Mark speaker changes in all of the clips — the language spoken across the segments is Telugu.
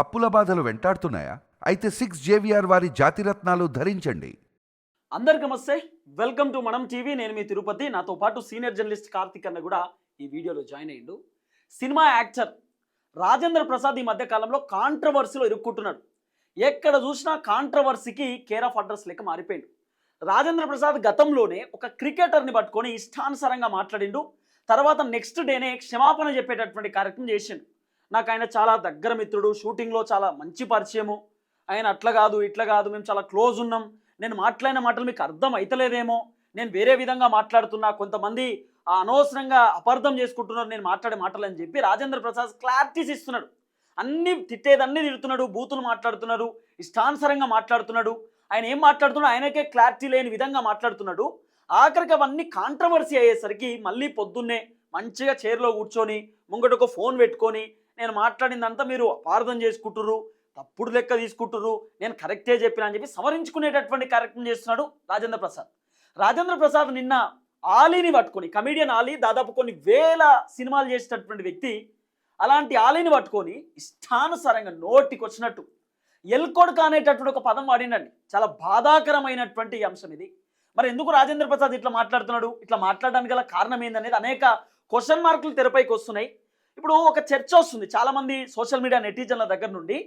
Speaker 1: అప్పుల బాధలు వెంటాడుతున్నాయా? అయితే సిక్స్ జేవిఆర్ వారి జాతిరత్నాలు ధరించండి.
Speaker 2: అందరికి నమస్తే. Welcome to Manam TV. నేను మీ తిరుపతి. నాతో పాటు సీనియర్ జర్నలిస్ట్ కార్తిక్ అన్న కూడా ఈ వీడియోలో జాయిన్ అయ్యిండు. సినిమా యాక్టర్ రాజేంద్ర ప్రసాద్ ఈ మధ్య కాలంలో కాంట్రవర్సీలో ఇరుక్కుంటున్నాడు. ఎక్కడ చూసినా కాంట్రవర్సీకి కేర్ ఆఫ్ అడ్రస్ లెక్క మారిపోయిండు. రాజేంద్ర ప్రసాద్ గతంలోనే ఒక క్రికెటర్ని పట్టుకొని ఇష్టానుసారంగా మాట్లాడిండు. తర్వాత నెక్స్ట్ డేనే క్షమాపణ చెప్పేటటువంటి కార్యక్రమం చేసిండు. నాకు ఆయన చాలా దగ్గర మిత్రుడు షూటింగ్లో చాలా మంచి పరిచయము. ఆయన అట్లా కాదు ఇట్లా కాదు మేము చాలా క్లోజ్ ఉన్నాం. నేను మాట్లాడిన మాటలు మీకు అర్థం అవుతలేదేమో నేను వేరే విధంగా మాట్లాడుతున్నా కొంతమంది అనవసరంగా అపార్థం చేసుకుంటున్నారు నేను మాట్లాడే మాటలు అని చెప్పి రాజేంద్ర ప్రసాద్ క్లారిటీస్ ఇస్తున్నాడు. అన్ని తిట్టేదన్నీ తిడుతున్నాడు బూతులు మాట్లాడుతున్నాడు ఇష్టానుసరంగా మాట్లాడుతున్నాడు. ఆయన ఏం మాట్లాడుతున్నాడు ఆయనకే క్లారిటీ లేని విధంగా మాట్లాడుతున్నాడు. ఆఖరికి అవన్నీ కాంట్రవర్సీ అయ్యేసరికి మళ్ళీ పొద్దున్నే మంచిగా చైర్లో కూర్చొని ముంగట ఒక ఫోన్ పెట్టుకొని నేను మాట్లాడిందంతా మీరు అపార్థం చేసుకుంటుర్రు తప్పుడు లెక్క తీసుకుంటుర్రు నేను కరెక్టే చెప్పిన అని చెప్పి సమరించుకునేటటువంటి కార్యక్రమం చేస్తున్నాడు రాజేంద్ర ప్రసాద్. రాజేంద్ర ప్రసాద్ నిన్న ఆలీని పట్టుకొని కమీడియన్ ఆలీ దాదాపు కొన్ని వేల సినిమాలు చేసేటటువంటి వ్యక్తి అలాంటి ఆలీని పట్టుకొని ఇష్టానుసారంగా నోటికి వచ్చినట్టు ఎల్కొడక అనేటటువంటి ఒక పదం వాడిండండి. చాలా బాధాకరమైనటువంటి అంశం ఇది. మరి ఎందుకు రాజేంద్ర ప్రసాద్ ఇట్లా మాట్లాడుతున్నాడు? ఇట్లా మాట్లాడడానికి గల కారణం ఏందనేది అనేక క్వశ్చన్ మార్కులు తెరపైకి వస్తున్నాయి. ఇప్పుడు ఒక చర్చ వస్తుంది. చాలామంది సోషల్ మీడియా నెటిజన్ల దగ్గర నుండి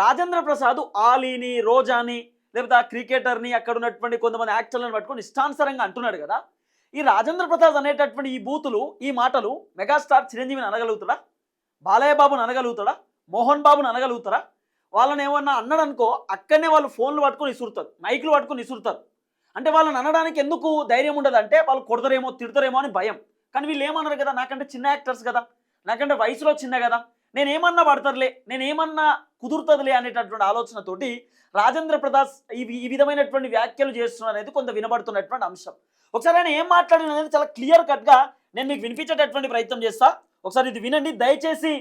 Speaker 2: రాజేంద్ర ప్రసాద్ ఆలీని రోజాని లేకపోతే ఆ క్రికెటర్ని అక్కడ ఉన్నటువంటి కొంతమంది యాక్టర్లను పట్టుకొని ఇష్టానుసరంగా అంటున్నాడు కదా. ఈ రాజేంద్ర ప్రసాద్ అనేటటువంటి ఈ బూతులు ఈ మాటలు మెగాస్టార్ చిరంజీవిని అనగలుగుతాడా? బాలయ్య బాబుని అనగలుగుతాడా? మోహన్ బాబుని అనగలుగుతారా వాళ్ళని ఏమన్నా అన్నాడు అనుకో అక్కడనే వాళ్ళు ఫోన్లు పట్టుకొని ఇసురుతారు మైకులు పట్టుకొని ఇసురుతారు. అంటే వాళ్ళని అనడానికి ఎందుకు ధైర్యం ఉండదు అంటే వాళ్ళు కొడతారేమో తిడతారేమో అని భయం. కానీ వీళ్ళు ఏమన్నారు కదా నాకంటే చిన్న యాక్టర్స్ కదా. నాకంటే వయసులో చిన్న కదా. నేను ఏమన్నా పడతారులే నేను ఏమన్నా కుదురుతుందిలే అనేటటువంటి ఆలోచనతోటి రాజేంద్ర ప్రసాద్ ఈ ఈ విధమైనటువంటి వ్యాఖ్యలు చేస్తున్నారు అనేది కొంత వినబడుతున్నటువంటి అంశం. ఒకసారి ఆయన ఏం మాట్లాడిన అనేది చాలా క్లియర్ కట్గా నేను మీకు వినిపించేటటువంటి ప్రయత్నం చేస్తా. ఒకసారి ఇది వినండి. దయచేసి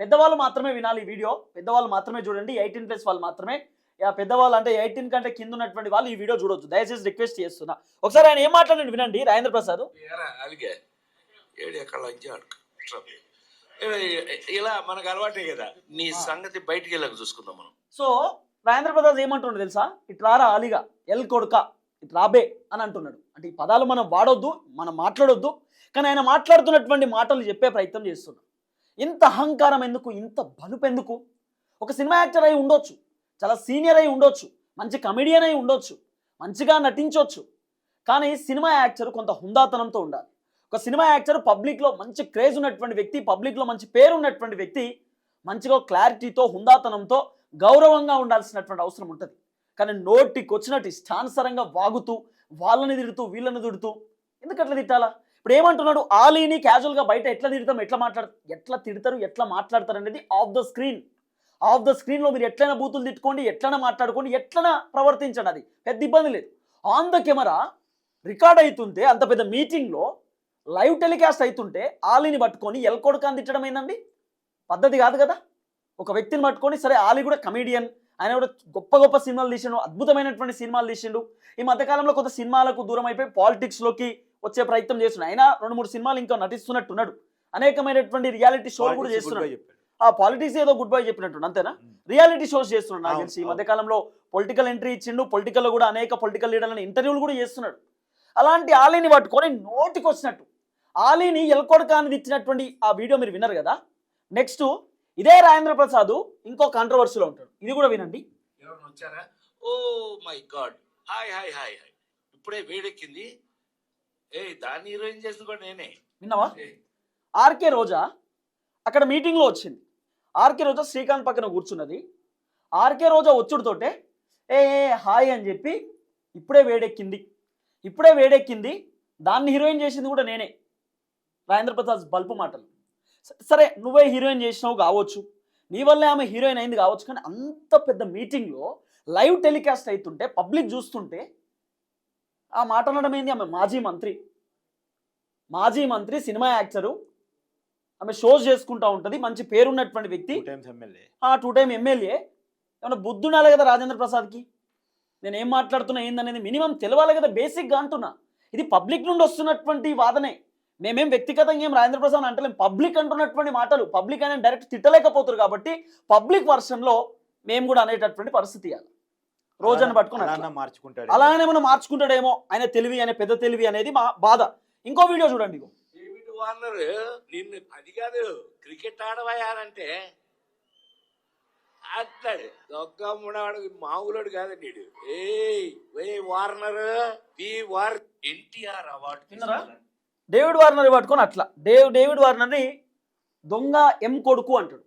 Speaker 2: పెద్దవాళ్ళు మాత్రమే వినాలి ఈ వీడియో. పెద్దవాళ్ళు మాత్రమే చూడండి. ఎయిటీన్ ప్లస్ వాళ్ళు మాత్రమే. పెద్దవాళ్ళు అంటే ఎయిటీన్ కంటే కింద ఉన్నటువంటి వాళ్ళు ఈ వీడియో చూడొచ్చు. దయచేసి రిక్వెస్ట్ చేస్తున్నా. ఒకసారి ఆయన ఏం మాట్లాడండి వినండి. రాజేంద్ర ప్రసాద్.
Speaker 3: అలాగే ఇలా మనకు అలవాటే కదా. నీ సంగతి బయటికి వెళ్ళక చూసుకుందాం మనం.
Speaker 2: సో రాజేంద్ర ప్రసాద్ ఏమంటుండే తెలుసా? ఇట్రారా ఆలిగా ఎల్ కొడుక ఇటు రాబే అని అంటున్నాడు. అంటే ఈ పదాలు మనం వాడొద్దు మనం మాట్లాడొద్దు కానీ ఆయన మాట్లాడుతున్నటువంటి మాటలు చెప్పే ప్రయత్నం చేస్తున్నాడు. ఇంత అహంకారం ఎందుకు? ఇంత బలుపు ఎందుకు? ఒక సినిమా యాక్టర్ అయి ఉండొచ్చు చాలా సీనియర్ అయి ఉండొచ్చు మంచి కమెడియన్ అయి ఉండొచ్చు మంచిగా నటించవచ్చు కానీ సినిమా యాక్టర్ కొంత హుందాతనంతో ఉండాలి. ఒక సినిమా యాక్టర్ పబ్లిక్లో మంచి క్రేజ్ ఉన్నటువంటి వ్యక్తి పబ్లిక్లో మంచి పేరు ఉన్నటువంటి వ్యక్తి మంచిగా క్లారిటీతో హుందాతనంతో గౌరవంగా ఉండాల్సినటువంటి అవసరం ఉంటుంది. కానీ నోటికి వచ్చినట్టు ఇష్టానుసారంగా వాగుతూ వాళ్ళని తిడుతూ వీళ్ళని తిడుతూ ఎందుకు అట్లా తిట్టాలా? ఇప్పుడు ఏమంటున్నాడు? ఆలీని క్యాజువల్గా బయట ఎట్లా తిడతాం ఎట్లా మాట్లాడ ఎట్లా తిడతారు ఎట్లా మాట్లాడతారు అనేది off the screen off the స్క్రీన్లో మీరు ఎట్లైనా బూతులు తిట్టుకోండి ఎట్లైనా మాట్లాడుకోండి ఎట్లైనా ప్రవర్తించండి అది. పెద్ద ఇబ్బంది లేదు. ఆన్ ద కెమెరా రికార్డ్ అవుతుంటే అంత పెద్ద మీటింగ్లో లైవ్ టెలికాస్ట్ అవుతుంటే ఆలీని పట్టుకొని ఎల్కొడకాన్ని తిట్టడం ఏందండి? పద్ధతి కాదు కదా. ఒక వ్యక్తిని పట్టుకొని సరే ఆలీ కూడా కమీడియన్ ఆయన కూడా గొప్ప గొప్ప సినిమాలు తీసిండు అద్భుతమైనటువంటి సినిమాలు తీసిండు. ఈ మధ్యకాలంలో కొంత సినిమాలకు దూరం అయిపోయి పాలిటిక్స్లోకి వచ్చే ప్రయత్నం చేస్తున్నాడు. ఆయన రెండు మూడు సినిమాలు ఇంకా నటిస్తున్నట్టున్నాడు. అనేకమైనటువంటి రియాలిటీ షోలు కూడా చేస్తున్నాడు. ఆ పాలిటిక్స్ ఏదో గుడ్ బై చెప్పినట్టు అంతేనా రియాలిటీ షోస్ చేస్తున్నాడు నాకు తెలిసి. ఈ. మధ్యకాలంలో పొలిటికల్ ఎంట్రీ ఇచ్చిండు పొలిటికల్లో కూడా అనేక పొలిటికల్ లీడర్లను ఇంటర్వ్యూలు కూడా చేస్తున్నాడు. అలాంటి ఆలీని పట్టుకొని నోటికి వచ్చినట్టు ఆలీని ఎల్కొడక అని ఇచ్చినటువంటి ఆ వీడియో మీరు విన్నారు కదా? నెక్స్ట్ ఇదే రాజేంద్ర ప్రసాద్ ఇంకో కాంట్రవర్సీలో ఉంటాడు. ఇది కూడా వినండి.
Speaker 3: ఎవరైనా వచ్చారా? ఓ my God. Hi hi hi hi. ఇప్పుడే వేడెక్కింది. ఏ దాన్ని హీరోయిన్ చేసింది కూడా నేనే.
Speaker 2: విన్నావా? ఆర్కే రోజా అక్కడ మీటింగ్లో వచ్చింది. ఆర్కే రోజా శ్రీకాంత్ పక్కన కూర్చున్నది. ఆర్కే రోజా వచ్చుడుతోటే ఏ, హాయ్ అని చెప్పి ఇప్పుడే వేడెక్కింది. ఇప్పుడే వేడెక్కింది. దాన్ని హీరోయిన్ చేసింది కూడా నేనే. రాజేంద్ర ప్రసాద్ బల్పు మాటలు. సరే నువ్వే హీరోయిన్ చేసినావు కావచ్చు. నీ వల్లే ఆమె హీరోయిన్ అయింది కావచ్చు కానీ అంత పెద్ద మీటింగ్లో లైవ్ టెలికాస్ట్ అవుతుంటే పబ్లిక్ చూస్తుంటే ఆ మాట అనడం ఏంది? ఆమె మాజీ మంత్రి. మాజీ మంత్రి సినిమా యాక్టరు. ఆమె షోస్ చేసుకుంటా ఉంటుంది మంచి పేరున్నటువంటి వ్యక్తి. ఆ టూ టైం ఎమ్మెల్యే. ఏమన్నా బుద్ధి ఉండాలి కదా రాజేంద్ర ప్రసాద్కి? నేను ఏం మాట్లాడుతున్నా ఏందనేది మినిమం తెలవాలి కదా బేసిక్గా అంటున్నా. ఇది పబ్లిక్ నుండి వస్తున్నటువంటి వాదనే. మేమేం వ్యక్తిగతంగా ఏం రాజేంద్ర ప్రసాద్ అంటలేం. పబ్లిక్ అంటున్నటువంటి మాటలు పబ్లిక్ అనేది డైరెక్ట్ తిట్టలేకపోతారు కాబట్టి పబ్లిక్ వర్షన్లో మేము కూడా అనేటటువంటి పరిస్థితి ఇవ్వాలి రోజాను పట్టుకుని
Speaker 4: మార్చుకుంటాడు
Speaker 2: అలానే మనం మార్చుకుంటాడేమో ఆయన తెలివి అనే పెద్ద తెలివి అనేది మా బాధ. ఇంకో వీడియో చూడండి
Speaker 3: వార్నర్ నిన్ను అది కాదు క్రికెట్ ఆడవయారంటే అంటాడు. దొంగ మునవాడు మామూలుడు కాదు నీడు. ఏయ్ ఏ వార్నర్ వి వార్ ఎన్టీఆర్ అవార్డు
Speaker 2: విన్నారా? డేవిడ్ వార్నర్ పట్టుకొని అట్లా. డేవ్ డేవిడ్ వార్నర్ని దొంగ ఎం కొడుకు అంటాడు.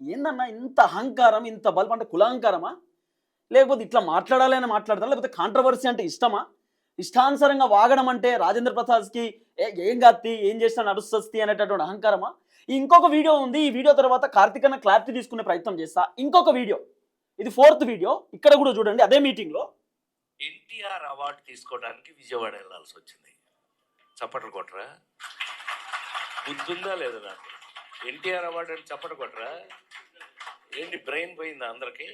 Speaker 2: ఏందన్నా ఇంత అహంకారం ఇంత బల్బ్ అంటే కులాహంకారమా లేకపోతే ఇట్లా మాట్లాడాలి అని మాట్లాడతారా? లేకపోతే కాంట్రవర్సీ అంటే ఇష్టమా? ఇష్టానుసారంగా వాగడం అంటే రాజేంద్ర ప్రసాద్కి ఏ ఏం కాత్తి ఏం చేసినా నడుస్తుంది అనేటటువంటి అహంకారమా? ఇంకొక వీడియో ఉంది. ఈ వీడియో తర్వాత కార్తీక్ అన్న క్లారిటీ తీసుకునే ప్రయత్నం చేస్తా. ఇంకొక వీడియో. ఇది ఫోర్త్ వీడియో. ఇక్కడ కూడా చూడండి. అదే మీటింగ్లో.
Speaker 3: ఎన్టీఆర్ అవార్డు తీసుకోవడానికి విజయవాడ వెళ్ళాల్సి వచ్చింది. చప్పట్లు కొట్టరా? బుద్ధుందా లేదా నాకు? ఎన్టీఆర్ అవార్డు అని చప్పట్లు కొట్టరా? ఏంటి బ్రెయిన్ పోయిందా అందరికి?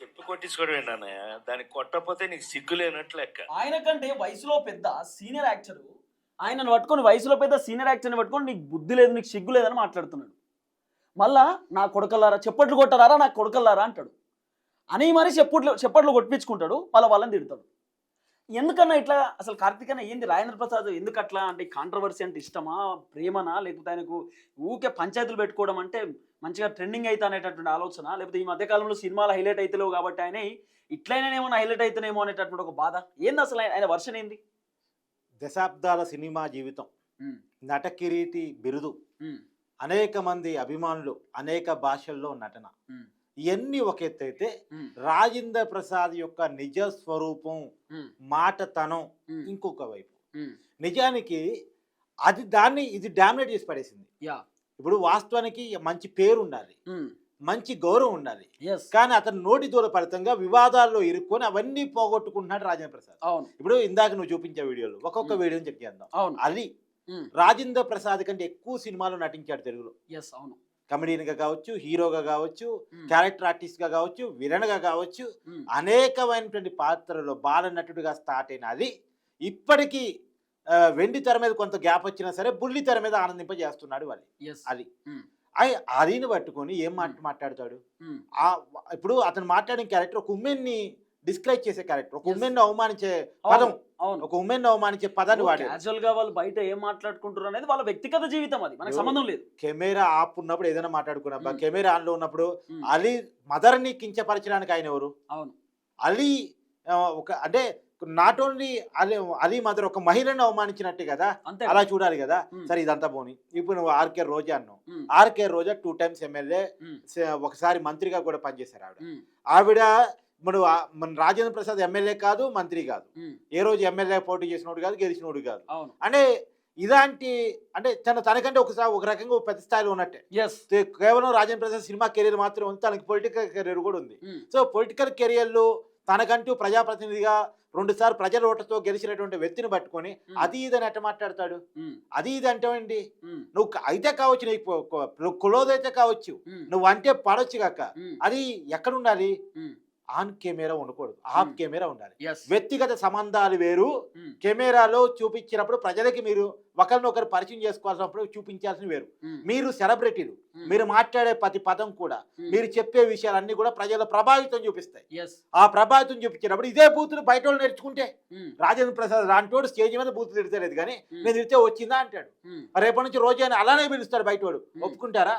Speaker 3: చెప్పు కొట్టించుకోవడం అన్నయ్య దానికి కొట్టకపోతే నీకు సిగ్గు లేనట్లు లెక్క.
Speaker 2: ఆయన కంటే వయసులో పెద్ద సీనియర్ యాక్టర్ ఆయనను పట్టుకొని వయసులో పెద్ద సీనియర్ యాక్టర్ని పట్టుకొని నీకు బుద్ధి లేదు నీకు సిగ్గు లేదని మాట్లాడుతున్నాడు. మళ్ళా నా కొడకల్లారా చెప్పట్లు కొట్టరారా నా కొడకల్లారా అంటాడు. అని మరి చెప్పట్లు చెప్పట్లు కొట్టించుకుంటాడు మళ్ళీ వాళ్ళని తిడతాడు. ఎందుకన్నా ఇట్లా? అసలు కార్తీక్ అన్న ఏంది? రాజేంద్ర ప్రసాద్ ఎందుకు అట్లా అంటే కాంట్రవర్సీ అంటే ఇష్టమా? ప్రేమనా? లేకపోతే ఆయనకు ఊకే పంచాయతీలు పెట్టుకోవడం అంటే మంచిగా ట్రెండింగ్ అయితే అనేటటువంటి ఆలోచన? లేకపోతే ఈ మధ్యకాలంలో సినిమాలు హైలైట్ అవుతలేవు కాబట్టి ఆయన ఇట్లయినానేమో హైలైట్ అవుతానేమో అనేటటువంటి ఒక బాధ. ఏంది అసలు ఆయన- వర్షన్ ఏంది?
Speaker 4: దశాబ్దాల సినిమా జీవితం.
Speaker 2: ఉమ్,
Speaker 4: నట కిరీటి బిరుదు అనేక మంది అభిమానులు అనేక భాషల్లో నటన. ఇవన్నీ ఒక ఎత్తు అయితే రాజేంద్ర ప్రసాద్ యొక్క నిజ స్వరూపం మాటతనం ఇంకొక వైపు. నిజానికి అది దాన్ని ఇది డామినేట్ చేసి పడేసింది. ఇప్పుడు వాస్తవానికి మంచి పేరు ఉండాలి. మంచి గౌరవం ఉండాలి. కానీ అతను నోటి దూల ఫలితంగా వివాదాల్లో ఇరుక్కొని అవన్నీ పోగొట్టుకుంటున్నాడు రాజేంద్ర ప్రసాద్.
Speaker 2: అవును.
Speaker 4: ఇప్పుడు ఇందాక నువ్వు చూపించే వీడియోలు ఒక్కొక్క. వీడియోని చెక్ చేద్దాం.
Speaker 2: అవును.
Speaker 4: అది రాజేంద్ర ప్రసాద్ కంటే ఎక్కువ సినిమాలు నటించాడు తెలుగులో.
Speaker 2: ఎస్ అవును.
Speaker 4: కమెడియన్గా కావచ్చు హీరోగా కావచ్చు క్యారెక్టర్ ఆర్టిస్ట్గా కావచ్చు విలన్గా కావచ్చు అనేకమైనటువంటి పాత్రలో బాల నటుడిగా స్టార్ట్ అయిన అది ఇప్పటికీ వెండి తెర మీద కొంత గ్యాప్ వచ్చినా సరే బుల్లి తెర మీద ఆనందింపజేస్తున్నాడు వాళ్ళు అది. అదిని పట్టుకొని ఏం మాట మాట్లాడతాడు? ఇప్పుడు అతను మాట్లాడిన క్యారెక్టర్ ఒక ఉమెన్ని డిస్క్రైబ్ చేసే క్యారెక్టర్ ఒక. ఉమెన్ అవమానించే పదం.
Speaker 2: అవును.
Speaker 4: ఒక ఉమెన్ అవమానించే పదాన్ని వాడాడు
Speaker 2: క్యాజువల్గా వాళ్ళు బయట ఏం మాట్లాడుకుంటారు అనేది వాళ్ళ వ్యక్తిగత జీవితం అది. మనకు? సంబంధం లేదు.
Speaker 4: కెమెరా ఆఫ్ ఉన్నప్పుడు ఏదైనా మాట్లాడుకున్నా. కెమెరా ఆన్లో ఉన్నప్పుడు అలీ మదర్ని కించపరచడానికి ఆయన ఎవరు?
Speaker 2: అవును.
Speaker 4: అలీ ఒక అంటే not only Ali Ali mother ఒక మహిళను అవమానించినట్టే కదా? అలా చూడాలి కదా? సరే ఇదంతా పోని. ఇప్పుడు నువ్వు ఆర్కే రోజా అన్నావు. RK Roja two times MLA ఒకసారి మంత్రిగా కూడా పనిచేశారు ఆవిడ. ఆవిడ మన మన రాజేంద్ర ప్రసాద్ ఎమ్మెల్యే కాదు మంత్రి కాదు. ఏ రోజు ఎమ్మెల్యే పోటీ చేసినోడు కాదు గెలిచినోడు కాదు. అంటే ఇలాంటి అంటే తన తనకంటే ఒకసారి ఒక రకంగా పెద్ద స్థాయిలో ఉన్నట్టే. కేవలం రాజేంద్ర ప్రసాద్ సినిమా కెరీర్ మాత్రం ఉంది తనకి పొలిటికల్ కెరీర్ కూడా ఉంది. సో పొలిటికల్ కెరియర్లో తనకంటూ ప్రజాప్రతినిధిగా రెండుసార్లు ప్రజల ఓట్లతో గెలిచినటువంటి వ్యక్తిని పట్టుకొని అది ఇదని ఎట్ట మాట్లాడతాడు? అది ఇది అంటే ఏంటి? నువ్వు అయితే కావచ్చు నీకు కొ- కొ- నువ్వు క్లోజ్ అయితే కావచ్చు నువ్వు అంటే పడొచ్చు కాక అది ఎక్కడ ఉండాలి ఆన్ కెమెరా ఉండకూడదు ఆఫ్
Speaker 2: Hmm.
Speaker 4: కెమెరా ఉండాలి. వ్యక్తిగత సంబంధాలు వేరు కెమెరాలో చూపించినప్పుడు ప్రజలకి మీరు ఒకరినొకరు పరిచయం చేసుకోవాల్సినప్పుడు చూపించాల్సిన వేరు. మీరు సెలబ్రిటీలు మీరు మాట్లాడే ప్రతి పదం కూడా మీరు చెప్పే విషయాలన్నీ కూడా ప్రజల ప్రభావితం చూపిస్తాయి. ఆ ప్రభావితం చూపించినప్పుడు ఇదే బూతులు బయట వాళ్ళు నేర్చుకుంటే రాజేంద్ర ప్రసాద్ లాంటోడు స్టేజ్ మీద బూతులు తిడతలేదు కానీ నేను తిడితే వచ్చిందా అంటాడు. రేపటి నుంచి రోజు అలానే పిలుస్తాడు బయటోడు.
Speaker 2: Hmm.
Speaker 4: ఒప్పుకుంటారా?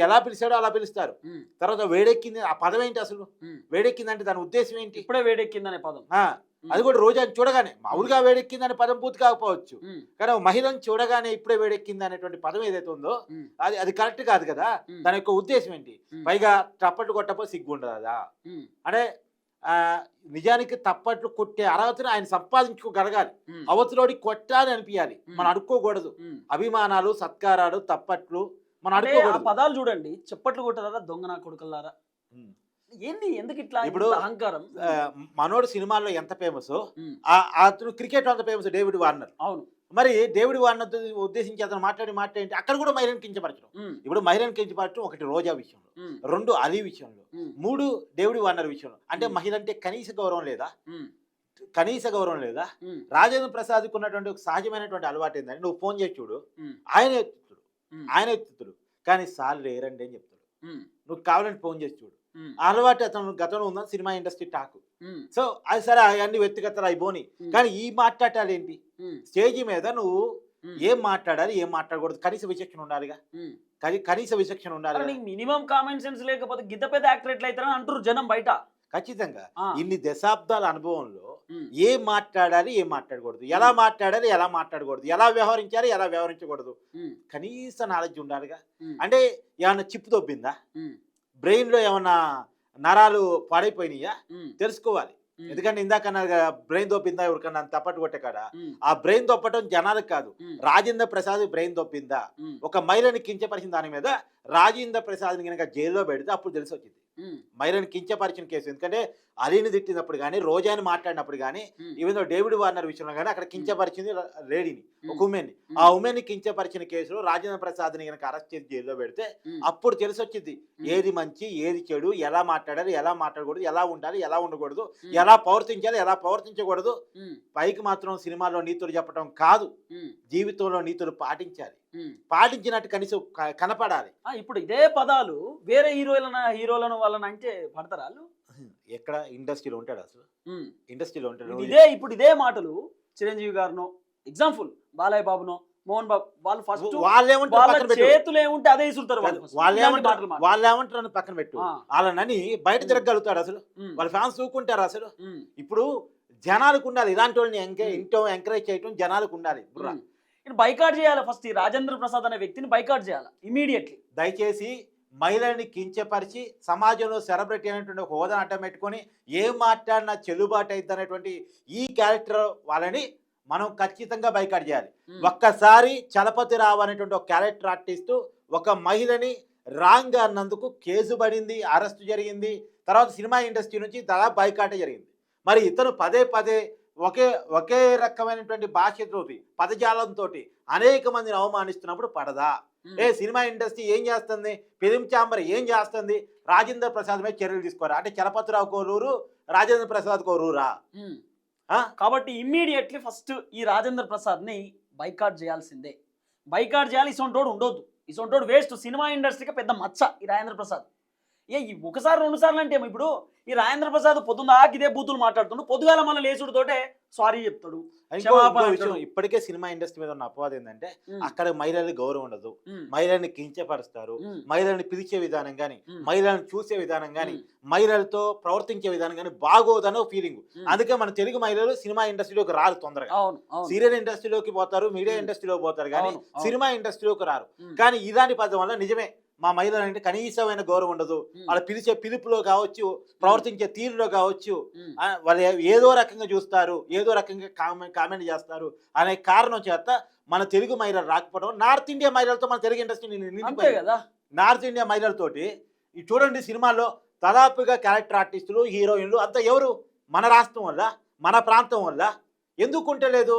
Speaker 4: ఎలా పిలిచాడో అలా పిలుస్తారు. తర్వాత వేడెక్కింది ఆ పదం ఏంటి అసలు? వేడెక్కిందంటే దాని ఉద్దేశం ఏంటి?
Speaker 2: ఇప్పుడే వేడెక్కిందనే పదం.
Speaker 4: ఆ, అది కూడా రోజు ఆయన చూడగానే మామూలుగా వేడెక్కిందని పదం పూర్తి కాకపోవచ్చు. కానీ మహిళను చూడగానే ఇప్పుడే వేడెక్కింది అనేటువంటి పదం ఏదైతే ఉందో అది అది కరెక్ట్ కాదు కదా? దాని యొక్క ఉద్దేశం ఏంటి? పైగా తప్పట్లు కొట్టపో సిగ్గు ఉండదు కదా అంటే ఆ, నిజానికి తప్పట్లు కొట్టే అర్హతను ఆయన సంపాదించుకోగలగాలి. అవతలోడి కొట్టాలి అనిపించాలి మనం అడుక్కోకూడదు. అభిమానాలు సత్కారాలు తప్పట్లు మనం
Speaker 2: ఆ పదాలు చూడండి. చెప్పట్లు కొట్టరారా దొంగ నా కొడుకల్లారా?
Speaker 4: ఉమ్.
Speaker 2: ఏంది? ఎందుకు ఇట్లా
Speaker 4: ఇప్పుడు,
Speaker 2: అహంకారం?
Speaker 4: మనోడు సినిమాల్లో ఎంత ఫేమస్ అతను క్రికెట్ అంత ఫేమస్ డేవిడ్ వార్నర్.
Speaker 2: అవును.
Speaker 4: మరి డేవిడ్ వార్నర్ ఉద్దేశించి అతను మాట్లాడి మాట్లాడి అక్కడ కూడా మహిళను కించపరచడం. ఇప్పుడు మహిళను కించపరచడం ఒకటి రోజా విషయంలో రెండు అలీ విషయంలో మూడు డేవిడ్ వార్నర్ విషయంలో. అంటే. మహిళ అంటే కనీస గౌరవం లేదా? కనీస గౌరవం లేదా? రాజేంద్ర ప్రసాద్కి ఉన్నటువంటి ఒక సహజమైనటువంటి అలవాటు ఏంటంటే నువ్వు ఫోన్ చేసి చూడు. ఆయన ఆయన ఎత్తుతుడు. కానీ సార్ లేరండి అని చెప్తాడు. నువ్వు కావాలని ఫోన్ చేసి చూడు. అలవాటు అతను గతంలో ఉందని సినిమా ఇండస్ట్రీ టాక్. సో అది సరే అవన్నీ వ్యక్తిగతలు అయిపోని కానీ ఈ మాట్లాడాలి ఏంటి స్టేజ్ మీద నువ్వు ఏం మాట్లాడాలి ఏం మాట్లాడకూడదు? కనీస విచక్షణ ఉండాలిగా. కనీస విచక్షణ ఉండాలి
Speaker 2: మినిమం కామన్ సెన్స్ లేకపోతే గిద్ద పెద్ద యాక్టర్ ఎట్లా అవుతారని అంటారు జనం బయట.
Speaker 4: ఖచ్చితంగా. ఇన్ని దశాబ్దాల అనుభవంలో ఏం మాట్లాడాలి ఏం మాట్లాడకూడదు. ఎలా మాట్లాడాలి ఎలా మాట్లాడకూడదు. ఎలా వ్యవహరించాలి ఎలా వ్యవహరించకూడదు. కనీస నాలెడ్జ్ ఉండాలిగా. అంటే ఏమన్నా చిప్పు దొబ్బిందా? బ్రెయిన్లో ఏమన్నా నరాలు పాడైపోయినాయా? తెలుసుకోవాలి. ఎందుకంటే ఇందాక బ్రెయిన్ దొబ్బిందా ఎవరికన్నా తప్పట్టు కొట్టే కాడ
Speaker 2: ఉమ్,
Speaker 4: ఆ బ్రెయిన్ దొప్పటం జనాలకు కాదు. రాజేంద్ర ప్రసాద్ బ్రెయిన్
Speaker 2: ఉమ్,
Speaker 4: ఒక మహిళని కించపరిచిన దాని మీద రాజేంద్ర ప్రసాద్ని కనుక జైల్లో పెడితే అప్పుడు తెలిసి వచ్చింది మహిళని కించపరిచిన కేసు. ఎందుకంటే అలీని తిట్టినప్పుడు కానీ రోజాని మాట్లాడినప్పుడు కానీ ఈవెన్ డేవిడ్ వార్నర్ విషయంలో కానీ అక్కడ కించపరిచింది లేడీని ఒక
Speaker 2: ఉమ్,
Speaker 4: ఉమెన్ని
Speaker 2: ఉమ్,
Speaker 4: ఆ ఉమెన్ని కించపరిచిన కేసులో రాజేంద్ర ప్రసాద్ని కనుక అరెస్ట్ చేసి జైల్లో పెడితే అప్పుడు తెలిసి వచ్చింది ఏది మంచి ఏది చెడు ఎలా మాట్లాడాలి ఎలా మాట్లాడకూడదు ఎలా ఉండాలి ఎలా ఉండకూడదు ఎలా ప్రవర్తించాలి ఎలా ప్రవర్తించకూడదు పైకి మాత్రం సినిమాలో నీతులు చెప్పడం కాదు. జీవితంలో నీతులు పాటించాలి. పాటించినట్టు కనీసం కనపడాలి.
Speaker 2: ఇప్పుడు ఇదే పదాలు వేరే హీరోలను హీరోలను వాళ్ళని అంటే పడతారా?
Speaker 4: ఎక్కడ ఇండస్ట్రీలో ఉంటాడు అసలు. ఇండస్ట్రీలో ఉంటాడు
Speaker 2: ఇదే ఇప్పుడు ఇదే మాటలు చిరంజీవి గారినో ఎగ్జాంపుల్ బాలయ్య బాబునో మోహన్ బాబు వాళ్ళు ఫస్ట్
Speaker 4: వాళ్ళు
Speaker 2: చేతులు ఏముంటే అదే ఇసురుతారు వాళ్ళు
Speaker 4: ఏమంటారు. వాళ్ళు ఏమంటారు పక్కన పెట్టు.
Speaker 2: ఆ,
Speaker 4: వాళ్ళని బయట. తిరగలుగుతాడు అసలు. వాళ్ళ ఫ్యాన్స్ చూకుంటారు అసలు. ఇప్పుడు జనాలకు ఉండాలి. ఇలాంటి వాళ్ళని. ఇంటో ఎంకరేజ్ చేయటం జనాలకు ఉండాలి.
Speaker 2: బైకాట్ చేయాలి ఫస్ట్ ఈ రాజేంద్ర ప్రసాద్ అనే వ్యక్తిని బైకాట్ చేయాలి? ఇమీడియట్లీ
Speaker 4: దయచేసి మహిళల్ని కించపరిచి సమాజంలో సెలబ్రిటీ అనేటువంటి ఒక హోదాను అడ్డం పెట్టుకొని ఏం మాట్లాడినా చెల్లుబాటు అవుతుంది అనేటువంటి ఈ క్యారెక్టర్ వాళ్ళని మనం ఖచ్చితంగా బైకాట్ చేయాలి. ఒక్కసారి చలపతి రావు అనేటువంటి ఒక క్యారెక్టర్ ఆర్టిస్ట్ ఒక మహిళని రాంగ్ అన్నందుకు కేసు పడింది అరెస్ట్ జరిగింది తర్వాత సినిమా ఇండస్ట్రీ నుంచి దాదాపు బైకాటే జరిగింది. మరి ఇతను పదే పదే ఒకే ఒకే రకమైనటువంటి భాషతోటి పదజాలంతో అనేక మందిని అవమానిస్తున్నప్పుడు పడదా? ఏ సినిమా ఇండస్ట్రీ ఏం చేస్తుంది? ఫిలిం ఛాంబర్ ఏం చేస్తుంది? రాజేంద్ర ప్రసాద్ మీద చర్యలు తీసుకోరా? అంటే చలపతిరావు కోరూరు రాజేంద్ర ప్రసాద్ కోరూరా ఆ?
Speaker 2: కాబట్టి ఇమ్మీడియట్లీ ఫస్ట్ ఈ రాజేంద్ర ప్రసాద్ని బైకాట్ చేయాల్సిందే. బైకాట్ చేయాలి ఇసొంటోడు ఉండొద్దు. ఇసొంటోడు వేస్ట్. సినిమా ఇండస్ట్రీకి పెద్ద మచ్చ ఈ రాజేంద్ర ప్రసాద్. ఏ ఒకసారి రెండు సార్లు అంటే ఏమో ఇప్పుడు ఈ రాజేంద్ర ప్రసాద్ పొద్దున్న ఇదే బూతులు మాట్లాడుతుండు పొద్దుగాల మళ్ళీ లేచుడు తోటే సారీ చెప్తాడు.
Speaker 4: ఇప్పటికే సినిమా ఇండస్ట్రీ మీద ఉన్న అపవాదం ఏంటంటే అక్కడ మహిళలకు గౌరవం ఉండదు మహిళల్ని కించపరుస్తారు మహిళల్ని పిలిచే విధానం
Speaker 2: ఉమ్,
Speaker 4: మహిళలను చూసే విధానం
Speaker 2: ఉమ్,
Speaker 4: మహిళలతో ప్రవర్తించే విధానం కానీ బాగోదన్న ఫీలింగ్. అందుకే మన తెలుగు మహిళలు సినిమా ఇండస్ట్రీలోకి రారు తొందరగా. సీరియల్ ఇండస్ట్రీలోకి పోతారు మీడియా. ఇండస్ట్రీలోకి పోతారు కానీ. సినిమా ఇండస్ట్రీలోకి రారు. కానీ ఇదాని పదం వల్ల నిజమే. మా మహిళలు అంటే కనీసమైన గౌరవం ఉండదు. వాళ్ళ పిలిచే పిలుపులో కావచ్చు ప్రవర్తించే తీరులో కావచ్చు వాళ్ళు ఏదో రకంగా చూస్తారు ఏదో రకంగా కామెంట్ కామెంట్ చేస్తారు అనే కారణం చేత మన తెలుగు మహిళలు రాకపోవడం నార్త్ ఇండియా మహిళలతో మన తెలుగు ఇండస్ట్రీ
Speaker 2: కదా.
Speaker 4: నార్త్ ఇండియా మహిళలతోటి ఈ చూడండి సినిమాల్లో దాదాపుగా క్యారెక్టర్ ఆర్టిస్టులు హీరోయిన్లు అంతా ఎవరు? మన రాష్ట్రం వల్ల మన ప్రాంతం వల్ల ఎందుకు ఉంటలేదు?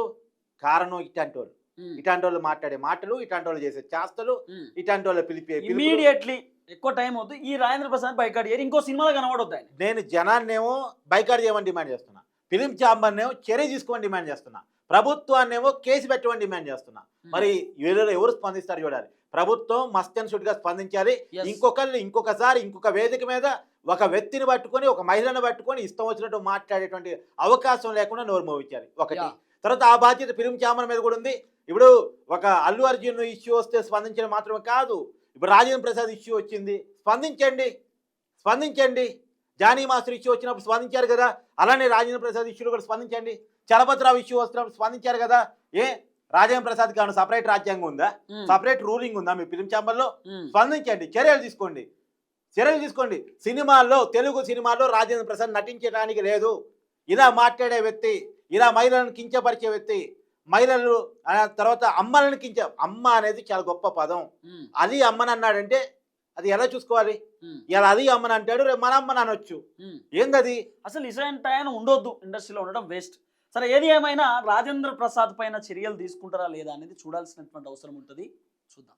Speaker 4: కారణం ఇట్లాంటి వాళ్ళు.
Speaker 2: ఉమ్,
Speaker 4: ఇట్లాంటి వాళ్ళు మాట్లాడే మాటలు ఇట్లాంటి వాళ్ళు చేసే చేస్తలు
Speaker 2: ఉమ్.
Speaker 4: ఇట్లాంటి వాళ్ళు పిలిపే.
Speaker 2: ఇమీడియట్లీ ఎక్కువ టైం అవుతుంది ఈ రాజేంద్ర ప్రసాద్ బైకాట్ చేయరు. ఇంకో సినిమాలో కనబడొద్దు ఆయన.
Speaker 4: నేను జనాన్నేమో బైకాట్ చేయమని డిమాండ్ చేస్తున్నా. ఫిలిం ఛాంబర్నేమో చర్య తీసుకోమని డిమాండ్ చేస్తున్నా. ప్రభుత్వాన్నేమో కేసు పెట్టమని డిమాండ్ చేస్తున్నా. మరి వీళ్ళలో ఎవరు స్పందిస్తారు చూడాలి. ప్రభుత్వం మస్ట్ అండ్ షుడ్గా స్పందించాలి. ఇంకొకరిని ఇంకొకసారి ఇంకొక వేదిక మీద ఒక వ్యక్తిని పట్టుకొని ఒక మహిళను పట్టుకొని ఇష్టం వచ్చినట్టు మాట్లాడేటువంటి అవకాశం లేకుండా నోరు మోగించాలి ఒకటి. తర్వాత ఆ బాధ్యత ఫిలిం ఛాంబర్ మీద కూడా ఉంది. ఇప్పుడు ఒక అల్లు అర్జున్ ఇష్యూ వస్తే స్పందించడం మాత్రమే కాదు. ఇప్పుడు రాజేంద్ర ప్రసాద్ ఇష్యూ వచ్చింది. స్పందించండి. స్పందించండి. జానీ మాస్టర్ ఇష్యూ వచ్చినప్పుడు స్పందించారు కదా. అలానే రాజేంద్ర ప్రసాద్ ఇష్యూలో కూడా స్పందించండి. చలపతిరావు ఇష్యూ వస్తున్నప్పుడు స్పందించారు కదా. ఏ? రాజేంద్ర ప్రసాద్కి ఏమైనా సపరేట్ రాజ్యాంగం ఉందా? సపరేట్ రూలింగ్ ఉందా మీ ఫిలిం ఛాంబర్లో స్పందించండి. చర్యలు తీసుకోండి. చర్యలు తీసుకోండి. సినిమాల్లో తెలుగు సినిమాల్లో రాజేంద్ర ప్రసాద్ నటించడానికి లేదు. ఇలా మాట్లాడే వ్యక్తి ఇలా మహిళలను కించపరిచే వ్యక్తి మహిళలు తర్వాత అమ్మలను కించ అమ్మ అనేది చాలా గొప్ప పదం. అది అమ్మని అన్నాడంటే అది ఎలా చూసుకోవాలి? ఇలా అది అమ్మని అంటాడు రేపు మన అమ్మని అనొచ్చు. ఏందది?
Speaker 2: అసలు ఇసంటి ఆయన ఉండొద్దు ఇండస్ట్రీలో ఉండడం వేస్ట్. సరే ఏది ఏమైనా రాజేంద్ర ప్రసాద్ పైన చర్యలు తీసుకుంటారా లేదా అనేది చూడాల్సినటువంటి అవసరం ఉంటుంది. చూద్దాం.